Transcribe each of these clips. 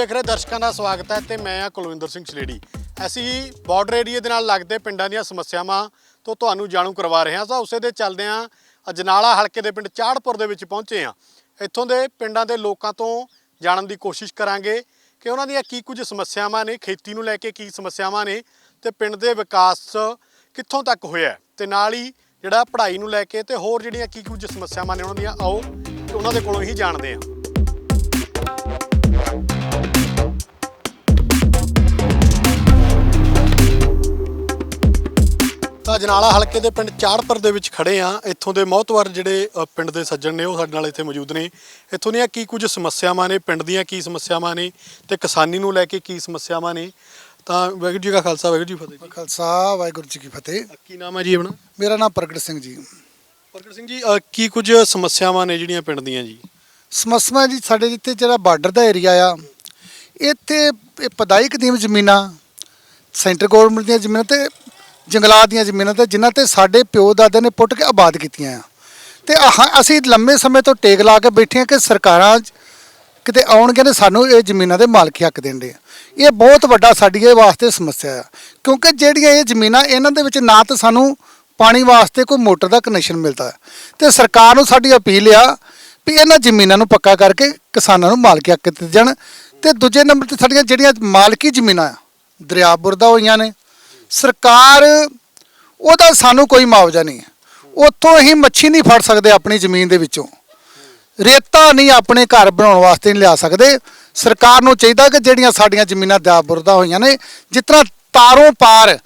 Unmute ਦੇਖ ਰਹੇ ਦਰਸ਼ਕਾਂ ਦਾ ਸਵਾਗਤ ਹੈ ਤੇ ਮੈਂ ਆ ਕੁਲਵਿੰਦਰ ਸਿੰਘ ਸਲੇੜੀ ਅਸੀਂ ਬਾਰਡਰ ਏਰੀਆ ਦੇ ਨਾਲ ਲੱਗਦੇ ਪਿੰਡਾਂ ਦੀਆਂ ਸਮੱਸਿਆਵਾਂ ਤੋਂ ਤੁਹਾਨੂੰ ਜਾਣੂ ਕਰਵਾ ਰਹੇ ਹਾਂ। ਤਾਂ ਉਸੇ ਦੇ ਚੱਲਦੇ ਹਾਂ, ਅਜਨਾਲਾ ਹਲਕੇ ਦੇ ਪਿੰਡ ਚਾੜਪੁਰ ਦੇ ਵਿੱਚ ਪਹੁੰਚੇ ਹਾਂ। ਇੱਥੋਂ ਦੇ ਪਿੰਡਾਂ ਦੇ ਲੋਕਾਂ ਤੋਂ ਜਾਣਨ ਦੀ ਕੋਸ਼ਿਸ਼ ਕਰਾਂਗੇ ਕਿ ਉਹਨਾਂ ਦੀਆਂ ਕੀ ਕੁਝ ਸਮੱਸਿਆਵਾਂ ਨੇ, ਖੇਤੀ ਨੂੰ ਲੈ ਕੇ ਕੀ ਸਮੱਸਿਆਵਾਂ ਨੇ ਤੇ ਪਿੰਡ ਦੇ ਵਿਕਾਸ ਕਿੱਥੋਂ ਤੱਕ ਹੋਇਆ ਹੈ। ਤੇ ਨਾਲ ਹੀ ਜਿਹੜਾ ਪੜ੍ਹਾਈ ਨੂੰ ਲੈ ਕੇ ਤੇ ਹੋਰ ਜਿਹੜੀਆਂ ਕੀ ਕੁਝ ਸਮੱਸਿਆਵਾਂ ਨੇ ਉਹਨਾਂ ਦੀਆਂ, ਆਓ ਤੇ ਉਹਨਾਂ ਦੇ ਕੋਲੋਂ ਹੀ ਜਾਣਦੇ ਹਾਂ। ਤਾਂ ਜਨਾਲਾ ਹਲਕੇ ਦੇ ਪਿੰਡ ਚਾੜਪੁਰ ਦੇ ਵਿੱਚ ਖੜੇ ਆ। ਇੱਥੋਂ ਦੇ ਮੌਤਵਰ ਜਿਹੜੇ ਪਿੰਡ ਦੇ ਸੱਜਣ ਨੇ ਉਹ ਸਾਡੇ ਨਾਲ ਇੱਥੇ ਮੌਜੂਦ ਨੇ। ਇੱਥੋਂ ਦੀਆਂ ਕੀ ਕੁਝ ਸਮੱਸਿਆਵਾਂ ਨੇ ਪਿੰਡ ਦੀਆਂ ਕੀ ਸਮੱਸਿਆਵਾਂ ਨੇ ਤੇ ਕਿਸਾਨੀ ਨੂੰ ਲੈ ਕੇ ਕੀ ਸਮੱਸਿਆਵਾਂ ਨੇ। ਤਾਂ ਵਾਹਿਗੁਰੂ ਜੀ ਕਾ ਖਾਲਸਾ ਵਾਹਿਗੁਰੂ ਜੀ ਫਤਿਹ ਖਾਲਸਾ ਵਾਹਿਗੁਰੂ ਜੀ ਕੀ ਫਤਿਹ। ਜੀ ਕੀ ਨਾਮ ਹੈ ਜੀ ਆਪਣਾ? ਮੇਰਾ ਨਾਮ ਪ੍ਰਗਟ ਸਿੰਘ ਜੀ। ਪ੍ਰਗਟ ਸਿੰਘ ਜੀ ਕੀ ਕੁਝ ਸਮੱਸਿਆਵਾਂ ਨੇ ਜਿਹੜੀਆਂ ਪਿੰਡ ਦੀਆਂ ਜੀ? ਸਮਸਮਾ ਜੀ ਸਾਡੇ ਜਿੱਥੇ ਜਿਹੜਾ ਬਾਰਡਰ ਦਾ ਏਰੀਆ ਆ ਇੱਥੇ ਇਹ ਪਦਾਈ ਕਦੀਮ ਜ਼ਮੀਨਾਂ ਸੈਂਟਰ ਗਵਰਨਮੈਂਟ ਦੀਆਂ ਜ਼ਮੀਨਾਂ ਤੇ ਜੰਗਲਾਤ ਦੀਆਂ ਜ਼ਮੀਨਾਂ ਤੇ, ਜਿਨ੍ਹਾਂ ਤੇ ਸਾਡੇ ਪਿਓ ਦਾਦੇ ਨੇ ਪੁੱਟ ਕੇ ਆਬਾਦ ਕੀਤੀਆਂ ਆ। ਤੇ ਆਹ ਅਸੀਂ ਲੰਮੇ ਸਮੇਂ ਤੋਂ ਟੇਕ ਲਾ ਕੇ ਬੈਠੇ ਆ ਕਿ ਸਰਕਾਰਾਂ ਕਿਤੇ ਆਉਣਗੇ ਨੇ ਸਾਨੂੰ ਇਹ ਜ਼ਮੀਨਾਂ ਦੇ ਮਾਲਕੀ ਹੱਕ ਦੇਣਗੇ ਇਹ ਬਹੁਤ ਵੱਡਾ ਸਾਡੀ ਇਹ ਵਾਸਤੇ ਸਮੱਸਿਆ ਆ। ਕਿਉਂਕਿ ਜਿਹੜੀਆਂ ਇਹ ਜ਼ਮੀਨਾਂ ਇਹਨਾਂ ਦੇ ਵਿੱਚ ਨਾ ਤਾਂ ਸਾਨੂੰ ਪਾਣੀ ਵਾਸਤੇ ਕੋਈ ਮੋਟਰ ਦਾ ਕਨੈਕਸ਼ਨ ਮਿਲਦਾ ਹੈ ਤੇ ਸਰਕਾਰ ਨੂੰ ਸਾਡੀ ਅਪੀਲ ਆ ਵੀ ਇਹਨਾਂ ਜ਼ਮੀਨਾਂ ਨੂੰ ਪੱਕਾ ਕਰਕੇ ਕਿਸਾਨਾਂ ਨੂੰ ਮਾਲਕੀ ਹੱਕ ਦਿੱਤੇ ਜਾਣ। ਤੇ ਦੂਜੇ ਨੰਬਰ ਤੇ ਸਾਡੀਆਂ ਜਿਹੜੀਆਂ ਮਾਲਕੀ ਜ਼ਮੀਨਾਂ ਆ ਦਰਿਆਪੁਰ ਦਾ ਹੋਈਆਂ ਨੇ ਸਰਕਾਰ, ਉਹਦਾ ਸਾਨੂੰ ਕੋਈ ਮੁਆਵਜ਼ਾ ਨਹੀਂ ਹੈ। ਉੱਥੋਂ ਅਸੀਂ ਮੱਛੀ ਨਹੀਂ ਫੜ ਸਕਦੇ ਆਪਣੀ ਜ਼ਮੀਨ ਦੇ ਵਿੱਚੋਂ। ਰੇਤਾ ਨਹੀਂ ਆਪਣੇ ਘਰ ਬਣਾਉਣ ਵਾਸਤੇ ਨਹੀਂ ਲਿਆ ਸਕਦੇ। ਸਰਕਾਰ ਨੂੰ ਚਾਹੀਦਾ ਕਿ ਜਿਹੜੀਆਂ ਸਾਡੀਆਂ ਜ਼ਮੀਨਾਂ ਦਾਬੁਰਦਾ ਹੋਈਆਂ ਨੇ, ਜਿਸ ਤਰ੍ਹਾਂ ਤਾਰੋਂ ਪਾਰ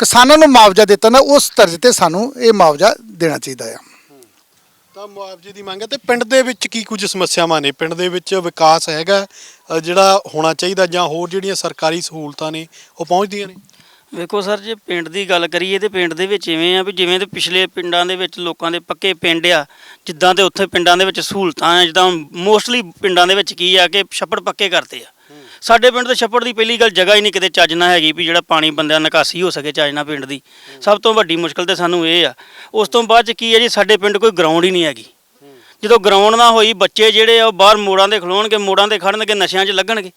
ਕਿਸਾਨਾਂ ਨੂੰ ਮੁਆਵਜ਼ਾ ਦਿੱਤਾ ਨਾ ਉਸ ਤਰਜ਼ ਤੇ ਸਾਨੂੰ ਇਹ ਮੁਆਵਜ਼ਾ ਦੇਣਾ ਚਾਹੀਦਾ ਆ। ਤਾਂ ਮੁਆਵਜ਼ੇ ਦੀ ਮੰਗ ਹੈ ਤੇ ਪਿੰਡ ਦੇ ਵਿੱਚ ਕੀ ਕੁਝ ਸਮੱਸਿਆਵਾਂ ਨੇ? ਪਿੰਡ ਦੇ ਵਿੱਚ ਵਿਕਾਸ ਹੈਗਾ ਜਿਹੜਾ ਹੋਣਾ ਚਾਹੀਦਾ ਜਾਂ ਹੋਰ ਜਿਹੜੀਆਂ ਸਰਕਾਰੀ ਸਹੂਲਤਾਂ ਨੇ, ਉਹ ਪਹੁੰਚਦੀਆਂ ਨੇ? ਵੇਖੋ ਸਰ, ਜੇ ਪਿੰਡ ਦੀ ਗੱਲ ਕਰੀਏ ਤੇ ਪਿੰਡ ਦੇ ਵਿੱਚ ਇਵੇਂ ਆ ਵੀ ਜਿਵੇਂ ਤੇ ਪਿਛਲੇ ਪਿੰਡਾਂ ਦੇ ਵਿੱਚ ਲੋਕਾਂ ਦੇ ਪੱਕੇ ਪਿੰਡ ਆ, ਜਿੱਦਾਂ ਤੇ ਉੱਥੇ ਪਿੰਡਾਂ ਦੇ ਵਿੱਚ ਸਹੂਲਤਾਂ ਆ, ਜਿੱਦਾਂ ਮੋਸਟਲੀ ਪਿੰਡਾਂ ਦੇ ਵਿੱਚ ਕੀ ਆ ਕਿ ਛੱਪੜ ਪੱਕੇ ਕਰਤੇ ਆ। ਸਾਡੇ ਪਿੰਡ ਦੇ ਛੱਪੜ ਦੀ ਪਹਿਲੀ ਗੱਲ ਜਗ੍ਹਾ ਹੀ ਨਹੀਂ ਕਿਤੇ ਚੱਜ ਨਾ ਹੈਗੀ ਵੀ ਜਿਹੜਾ ਪਾਣੀ ਬੰਦਿਆਂ ਨਿਕਾਸੀ ਹੋ ਸਕੇ ਚੱਜ ਨਾਲ ਪਿੰਡ ਦੀ। ਸਭ ਤੋਂ ਵੱਡੀ ਮੁਸ਼ਕਲ ਤੇ ਸਾਨੂੰ ਇਹ ਆ। ਉਸ ਤੋਂ ਬਾਅਦ ਚ ਕੀ ਹੈ ਜੀ, ਸਾਡੇ ਪਿੰਡ ਕੋਈ ਗਰਾਊਂਡ ਹੀ ਨਹੀਂ ਹੈਗੀ। ਜਦੋਂ ਗਰਾਊਂਡ ਨਾ ਹੋਈ, ਬੱਚੇ ਜਿਹੜੇ ਆ ਉਹ ਬਾਹਰ ਮੋੜਾਂ ਦੇ ਖਲੋਣਗੇ, ਮੋੜਾਂ ਦੇ ਖੜਨਗੇ, ਨਸ਼ਿਆਂ 'ਚ ਲੱਗਣਗੇ।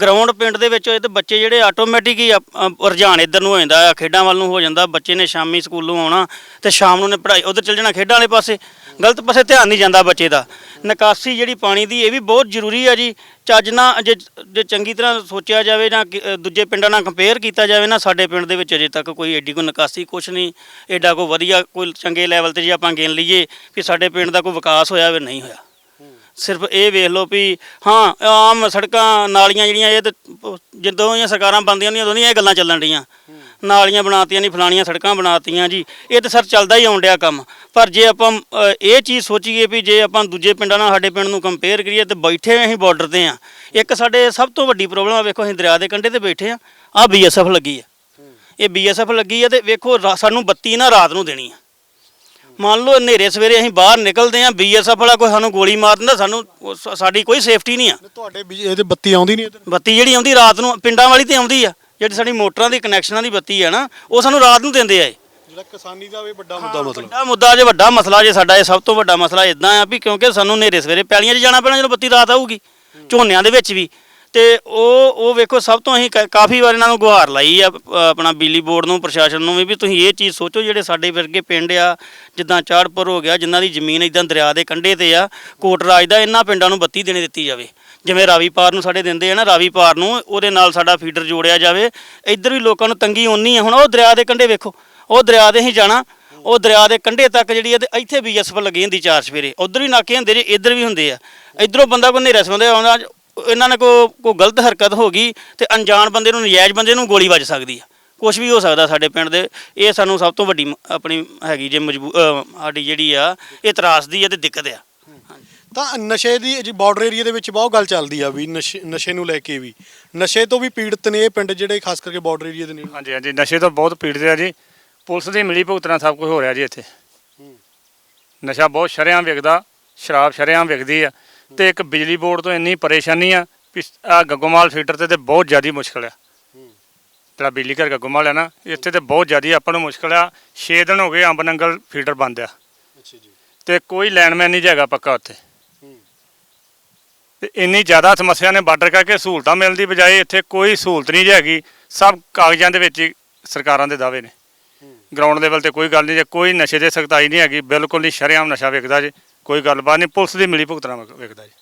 ਗਰਾਊਂਡ ਪਿੰਡ ਦੇ ਵਿੱਚ ਹੋਏ ਤੇ ਬੱਚੇ ਜਿਹੜੇ ਆਟੋਮੈਟਿਕ ਹੀ ਅਪ- ਅ, ਰੁਝਾਨ ਇੱਧਰ ਨੂੰ ਹੋ ਜਾਂਦਾ ਆ ਖੇਡਾਂ ਵੱਲ ਨੂੰ ਹੋ ਜਾਂਦਾ ਬੱਚੇ ਨੇ ਸ਼ਾਮੀ ਸਕੂਲੋਂ ਆਉਣਾ ਤੇ ਸ਼ਾਮ ਨੂੰ ਨੇ ਪੜ੍ਹਾਈ ਉਧਰ ਚਲ ਜਾਣਾ ਖੇਡਾਂ ਵਾਲੇ ਪਾਸੇ। ਗਲਤ ਪਾਸੇ ਧਿਆਨ ਨਹੀਂ ਜਾਂਦਾ ਬੱਚੇ ਦਾ। ਨਿਕਾਸੀ ਜਿਹੜੀ ਪਾਣੀ ਦੀ ਇਹ ਵੀ ਬਹੁਤ ਜ਼ਰੂਰੀ ਆ ਜੀ। ਚੱਜ ਨਾਲ ਜੇ ਜੇ ਚੰਗੀ ਤਰ੍ਹਾਂ ਸੋਚਿਆ ਜਾਵੇ ਜਾਂ ਕਿ- ਅ, ਦੂਜੇ ਪਿੰਡਾਂ ਨਾਲ ਕੰਪੇਅਰ ਕੀਤਾ ਜਾਵੇ ਨਾ ਸਾਡੇ ਪਿੰਡ ਦੇ ਵਿੱਚ ਅਜੇ ਤੱਕ ਕੋਈ ਐਡੀ ਕੋਈ ਨਿਕਾਸੀ ਕੁਛ ਨਹੀਂ। ਐਡਾ ਕੋਈ ਵਧੀਆ ਕੋਈ ਚੰਗੇ ਲੈਵਲ ਤੇ ਜੇ ਆਪਾਂ ਗਿਣ ਲਈਏ ਵੀ ਸਾਡੇ ਪਿੰਡ ਦਾ ਕੋਈ ਵਿਕਾਸ ਹੋਇਆ ਵੀ ਨਹੀਂ ਹੋਇਆ। ਸਿਰਫ ਇਹ ਵੇਖ ਲਓ ਵੀ ਹਾਂ, ਆਮ ਸੜਕਾਂ, ਨਾਲੀਆਂ ਜਿਹੜੀਆਂ ਇਹ ਤੇ ਪ- ਜਦੋਂ ਇਹ ਸਰਕਾਰਾਂ ਬਣਦੀਆਂ ਨਹੀਂ ਉਦੋਂ ਨਹੀਂ ਇਹ ਗੱਲਾਂ ਚੱਲਣ ਡੀਆਂ ਨਾਲੀਆਂ ਬਣਾਤੀਆਂ ਨਹੀਂ, ਫਲਾਣੀਆਂ ਸੜਕਾਂ ਬਣਾਤੀਆਂ ਜੀ। ਇਹ ਤਾਂ ਸਰ ਚੱਲਦਾ ਹੀ ਆਉਣ ਡਿਆ ਕੰਮ। ਪਰ ਜੇ ਆਪਾਂ ਇਹ ਚੀਜ਼ ਸੋਚੀਏ ਵੀ ਜੇ ਆਪਾਂ ਦੂਜੇ ਪਿੰਡਾਂ ਨਾਲ ਸਾਡੇ ਪਿੰਡ ਨੂੰ ਕੰਪੇਅਰ ਕਰੀਏ ਤੇ ਬੈਠੇ ਅਸੀਂ ਬਾਰਡਰ ਤੇ ਆ ਇੱਕ ਸਾਡੇ ਸਭ ਤੋਂ ਵੱਡੀ ਪ੍ਰੋਬਲਮ ਆ, ਵੇਖੋ ਅਸੀਂ ਦਰਿਆ ਦੇ ਕੰਢੇ ਤੇ ਬੈਠੇ ਆ ਆ ਬੀਐਸਐਫ ਲੱਗੀ ਆ। ਇਹ ਬੀਐਸਐਫ ਲੱਗੀ ਆ ਤੇ ਵੇਖੋ ਰਾ- ਸਾਨੂੰ ਬੱਤੀ ਨਾ ਰਾਤ ਨੂੰ ਦੇਣੀ ਆ। ਮੰਨ ਲਓ ਹਨੇਰੇ ਸਵੇਰੇ ਅਸੀਂ ਬਾਹਰ ਨਿਕਲਦੇ ਆਂ ਬੀਐਸਐਫ ਵਾਲਾ ਕੋਈ ਸਾਨੂੰ ਗੋਲੀ ਮਾਰ ਦਿੰਦਾ ਸਾਨੂੰ ਉਹ ਸਾ- ਸਾਡੀ ਕੋਈ ਸੇਫਟੀ ਨਹੀਂ ਆ। ਤੁਹਾਡੇ ਬਿਜ- ਇਹਦੇ ਬੱਤੀ ਆਉਂਦੀ ਨਹੀਂ ਇੱਧਰ? ਬੱਤੀ ਜਿਹੜੀ ਆਉਂਦੀ ਰਾਤ ਨੂੰ ਪਿੰਡਾਂ ਵਾਲੀ ਤੇ ਆਉਂਦੀ ਆ ਜਿਹੜੀ ਸਾਡੀ ਮੋਟਰਾਂ ਦੀ ਕਨੈਕਸ਼ਨਾਂ ਦੀ ਬੱਤੀ ਆ ਨਾ ਉਹ ਸਾਨੂੰ ਰਾਤ ਨੂੰ ਦਿੰਦੇ ਆ ਇਹ। ਜਿਹੜਾ ਕਿਸਾਨੀ ਦਾ ਵੀ ਵੱਡਾ ਮੁੱਦਾ ਮਤਲਬ। ਵੱਡਾ ਮੁੱਦਾ ਜੇ ਵੱਡਾ ਮਸਲਾ ਜੇ ਸਾਡਾ ਇਹ ਸਭ ਤੋਂ ਵੱਡਾ ਮਸਲਾ ਇਦਾਂ ਆ ਵੀ ਕਿਉਂਕਿ ਸਾਨੂੰ ਹਨੇਰੇ ਸਵੇਰੇ ਪੈਲੀਆਂ 'ਚ ਜਾਣਾ ਪੈਣਾ ਜਦੋਂ ਬੱਤੀ ਰਾਤ ਆਊਗੀ ਝੋਨਿਆਂ ਦੇ ਵਿੱਚ ਵੀ। ਤੇ ਉਹ ਉਹ ਵੇਖੋ ਸਭ ਤੋਂ ਅਸੀਂ ਕ- ਕਾਫੀ ਵਾਰ ਇਹਨਾਂ ਨੂੰ ਗੁਹਾਰ ਲਾਈ ਆ ਅ, ਆਪਣਾ ਬਿਜਲੀ ਬੋਰਡ ਨੂੰ ਪ੍ਰਸ਼ਾਸਨ ਨੂੰ ਵੀ ਵੀ ਤੁਸੀਂ ਇਹ ਚੀਜ਼ ਸੋਚੋ ਜਿਹੜੇ ਸਾਡੇ ਵਰਗੇ ਪਿੰਡ ਆ ਜਿੱਦਾਂ ਚਾੜਪੁਰ ਹੋ ਗਿਆ ਜਿਨ੍ਹਾਂ ਦੀ ਜ਼ਮੀਨ ਇਦਾਂ ਦਰਿਆ ਦੇ ਕੰਢੇ ਤੇ ਆ ਕੋਟ ਰਾਜ ਦਾ ਇਹਨਾਂ ਪਿੰਡਾਂ ਨੂੰ ਬੱਤੀ ਦੇਣੇ ਦਿੱਤੀ ਜਾਵੇ। ਜਿਵੇਂ ਰਾਵੀ ਪਾਰ ਨੂੰ ਸਾਡੇ ਦਿੰਦੇ ਆ ਨਾ ਰਾਵੀ ਪਾਰ ਨੂੰ ਉਹਦੇ ਨਾਲ ਸਾਡਾ ਫੀਡਰ ਜੋੜਿਆ ਜਾਵੇ। ਇੱਧਰ ਵੀ ਲੋਕਾਂ ਨੂੰ ਤੰਗੀ ਓਨੀ ਆ ਹੁਣ ਉਹ ਦਰਿਆ ਦੇ ਕੰਢੇ ਵੇਖੋ ਉਹ ਦਰਿਆ ਦੇ ਹੀ ਜਾਣਾ ਉਹ ਦਰਿਆ ਦੇ ਕੰਢੇ ਤੱਕ ਜਿਹੜੀ ਹੈ ਤੇ ਇੱਥੇ ਬੀਐਸਐਫ ਲੱਗੀ ਹੁੰਦੀ ਚਾਰ ਸਵੇਰੇ ਉਧਰ ਵੀ ਨਾਕੇ ਹੁੰਦੇ ਜੇ ਇੱਧਰ ਵੀ ਹੁੰਦੇ ਆ। ਇਧਰੋਂ ਬੰਦਾ ਕੋਈ ਹਨੇਰਾ ਸੌਂਦੇ ਆਉਂਦਾ ਇਹਨਾਂ ਨੇ ਕੋ ਕੋਈ ਗਲਤ ਹਰਕਤ ਹੋ ਗਈ ਤੇ ਅਣਜਾਣ ਬੰਦੇ ਨੂੰ ਨਜਾਇਜ਼ ਬੰਦੇ ਨੂੰ ਗੋਲੀ ਵੱਜ ਸਕਦੀ ਆ। ਕੁਝ ਵੀ ਹੋ ਸਕਦਾ ਸਾਡੇ ਪਿੰਡ ਦੇ। ਇਹ ਸਾਨੂੰ ਸਭ ਤੋਂ ਵੱਡੀ ਮ- ਆਪਣੀ ਹੈਗੀ ਜੇ ਮਜਬੂ ਸਾਡੀ ਜਿਹੜੀ ਆ ਇਹ ਤਰਾਸ ਦੀ ਆ ਤੇ ਦਿੱਕਤ ਆ। ਤਾਂ ਨਸ਼ੇ ਦੀ ਜੀ ਬਾਰਡਰ ਏਰੀਆ ਦੇ ਵਿੱਚ ਬਹੁਤ ਗੱਲ ਚੱਲਦੀ ਆ ਵੀ ਨਸ਼ੇ ਨਸ਼ੇ ਨੂੰ ਲੈ ਕੇ ਵੀ। ਨਸ਼ੇ ਤੋਂ ਵੀ ਪੀੜਤ ਨੇ ਇਹ ਪਿੰਡ ਜਿਹੜੇ ਖਾਸ ਕਰਕੇ ਬਾਰਡਰ ਏਰੀਆ ਦੇ ਨੇ ਹਾਂਜੀ ਹਾਂਜੀ। ਨਸ਼ੇ ਤੋਂ ਬਹੁਤ ਪੀੜਤ ਆ ਜੀ। ਪੁਲਿਸ ਦੀ ਮਿਲੀ ਭੁਗਤਣਾ ਸਭ ਕੁਝ ਹੋ ਰਿਹਾ ਜੀ ਇੱਥੇ। ਨਸ਼ਾ ਬਹੁਤ ਸ਼ਰੇਆਮ ਵਿਕਦਾ ਸ਼ਰਾਬ ਸ਼ਰੇਆਮ ਵਿਕਦੀ ਆ। ਤੇ ਇੱਕ ਬਿਜਲੀ ਬੋਰਡ ਤੋਂ ਇੰਨੀ ਪਰੇਸ਼ਾਨੀ ਆ ਵੀ ਆ ਗੱਗੋਮਾਲ ਫੀਡਰ ਤੇ ਤੇ ਬਹੁਤ ਜ਼ਿਆਦੀ ਮੁਸ਼ਕਲ ਆ। ਜਿਹੜਾ ਬਿਜਲੀ ਘਰ ਗੱਗੋਮਾਲ ਹੈ ਨਾ ਇੱਥੇ ਤੇ ਬਹੁਤ ਜ਼ਿਆਦੀ ਆਪਾਂ ਨੂੰ ਮੁਸ਼ਕਲ ਆ। 6 ਦਿਨ ਹੋ ਗਏ ਅੰਬ ਨੰਗਲ ਫੀਡਰ ਬੰਦ ਆ। ਤੇ ਕੋਈ ਲੈਂਡਮੈਨ ਨਹੀਂ ਹੈਗਾ ਪੱਕਾ ਉੱਥੇ। ਤੇ ਇੰਨੀ ਜ਼ਿਆਦਾ ਸਮੱਸਿਆ ਨੇ ਬਾਰਡਰ ਕਰਕੇ ਸਹੂਲਤਾਂ ਮਿਲਣ ਦੀ ਬਜਾਏ ਇੱਥੇ ਕੋਈ ਸਹੂਲਤ ਨਹੀਂ ਜੀ ਹੈਗੀ। ਸਭ ਕਾਗਜ਼ਾਂ ਦੇ ਵਿੱਚ ਸਰਕਾਰਾਂ ਦੇ ਦਾਅਵੇ ਨੇ। ਗਰਾਊਂਡ ਲੈਵਲ ਤੇ ਕੋਈ ਗੱਲ ਨਹੀਂ ਜੇ ਕੋਈ ਨਸ਼ੇ ਦੇ ਸਖਤਾਈ ਨਹੀਂ ਹੈਗੀ ਬਿਲਕੁਲ ਨਹੀਂ ਸ਼ਰੇਆਮ ਨਸ਼ਾ ਵਿਕਦਾ ਜੀ। ਕੋਈ ਗੱਲਬਾਤ ਨਹੀਂ ਪੁਲਿਸ ਦੀ ਮਿਲੀ ਭੁਗਤਣਾ ਵਿਕਦਾ ਜੀ।